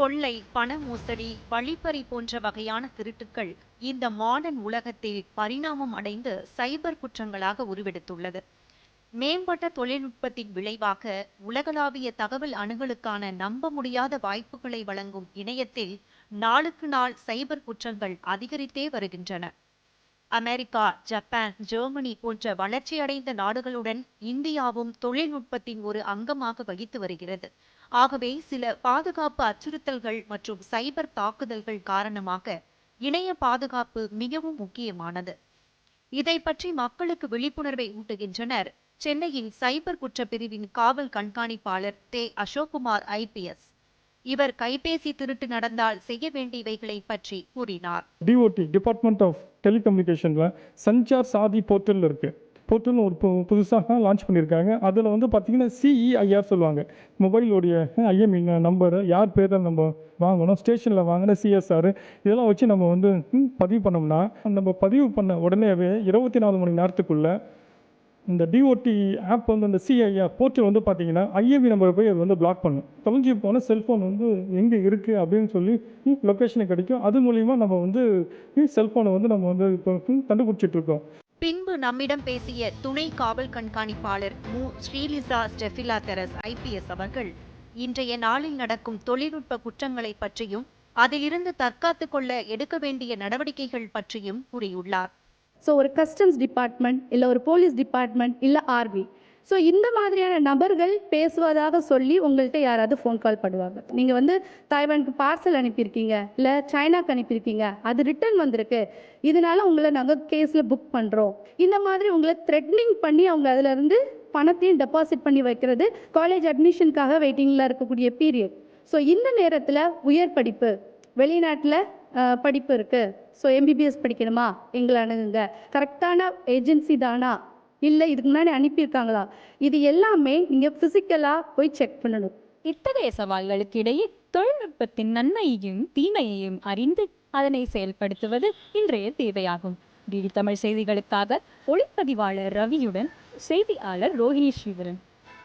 கொள்ளை பண மோசடி வழிப்பறி போன்ற வகையான திருட்டுக்கள் இந்த மாடர்ன் உலகத்தில் பரிணாமம் அடைந்து சைபர் குற்றங்களாக உருவெடுத்துள்ளது. மேம்பட்ட தொழில்நுட்பத்தின் விளைவாக உலகளாவிய தகவல் அணுகலுக்கான நம்ப முடியாத வாய்ப்புகளை வழங்கும் இணையத்தில் நாளுக்கு நாள் சைபர் குற்றங்கள் அதிகரித்தே வருகின்றன. அமெரிக்கா ஜப்பான் ஜெர்மனி போன்ற வளர்ச்சியடைந்த நாடுகளுடன் இந்தியாவும் தொழில்நுட்பத்தின் ஒரு அங்கமாக வகித்து வருகிறது. ஆகவே சில பாதுகாப்பு அச்சுறுத்தல்கள் மற்றும் சைபர் தாக்குதல்கள் காரணமாக இணைய பாதுகாப்பு மிகவும் முக்கியமானது. இதை பற்றி மக்களுக்கு விழிப்புணர்வை ஊட்டுகின்றனர் சென்னையில் சைபர் குற்றப்பிரிவின் காவல் கண்காணிப்பாளர் தே. அசோக்குமார் ஐபிஎஸ் இவர் கைபேசி திருட்டு நடந்தால் செய்ய வேண்டியவைகளை பற்றி கூறினார். டிஓடி டிபார்ட்மெண்ட் ஆஃப் டெலிகம்யூனிகேஷனில் சஞ்சார் சாதி போர்ட்டல் இருக்குது போர்ட்டல் ஒரு புதுசாக லான்ச் பண்ணியிருக்காங்க அதில் வந்து பார்த்தீங்கன்னா சிஇஐஆர் சொல்லுவாங்க. மொபைலோடைய ஐஎம்இ நம்பரு யார் பேரில் நம்ம வாங்கணும் ஸ்டேஷனில் வாங்கின சிஎஸ்ஆர் இதெல்லாம் வச்சு நம்ம வந்து ம், பதிவு பண்ணோம்னா நம்ம பதிவு பண்ண உடனேவே இருபத்தி நாலு மணி நேரத்துக்குள்ளே இந்த டிஓடி ஆப் வந்து அந்த சிஐஏ போர்ட்டல் வந்து பார்த்தீங்கன்னா ஐஏவி நம்பரை போய் அது வந்து பிளாக் பண்ணும். தொலைஞ்சி போன செல்ஃபோன் வந்து எங்கே இருக்குது அப்படின்னு சொல்லி லொக்கேஷனை கிடைக்கும். அது மூலிமா நம்ம வந்து செல்ஃபோனை வந்து நம்ம வந்து இப்போ கண்டுபிடிச்சிட்ருக்கோம் பின்பு நம்மிடம் பேசிய துணை காவல் கண்காணிப்பாளர் மு. ஸ்ரீலிசா ஸ்டெஃபிலா தெரஸ் ஐபிஎஸ் அவர்கள் இன்றைய நாளில் நடக்கும் தொழில்நுட்ப குற்றங்களை பற்றியும் அதிலிருந்து தற்காத்துக் கொள்ள எடுக்க வேண்டிய நடவடிக்கைகள் பற்றியும் கூறியுள்ளார். ஸோ ஒரு கஸ்டம்ஸ் டிபார்ட்மெண்ட் இல்லை ஒரு போலீஸ் டிபார்ட்மெண்ட் இல்லை ஆர்மி ஸோ இந்த மாதிரியான நபர்கள் பேசுவதாக சொல்லி உங்கள்கிட்ட யாராவது ஃபோன் கால் பண்ணுவாங்க. நீங்கள் வந்து தாய்வானுக்கு பார்சல் அனுப்பியிருக்கீங்க இல்லை சைனாக்கு அனுப்பியிருக்கீங்க அது ரிட்டர்ன் வந்திருக்கு. இதனால உங்களை நாங்கள் கேஸில் புக் பண்ணுறோம் இந்த மாதிரி உங்களை த்ரெட்னிங் பண்ணி அவங்க அதிலிருந்து பணத்தையும் டெபாசிட் பண்ணி வைக்கிறது காலேஜ் அட்மிஷனுக்காக வெயிட்டிங்கில் இருக்கக்கூடிய பீரியட் ஸோ இந்த நேரத்தில் உயர் படிப்பு வெளிநாட்டில் படிப்பு இருக்குது ஸோ எம்பிபிஎஸ் படிக்கணுமா? எங்களை அணுகுங்க. கரெக்டான ஏஜென்சி தானா? இல்லை இதுக்கு முன்னாடி அனுப்பியிருக்காங்களா? இது எல்லாமே நீங்கள் ஃபிசிக்கலாக போய் செக் பண்ணணும். இத்தகைய சவால்களுக்கு இடையே தொழில்நுட்பத்தின் நன்மையையும் தீமையையும் அறிந்து அதனை செயல்படுத்துவது இன்றைய தேவையாகும். டிடி தமிழ் செய்திகளுக்காக ஒளிப்பதிவாளர் ரவியுடன் செய்தியாளர் ரோஹிணி ஸ்ரீதரன்.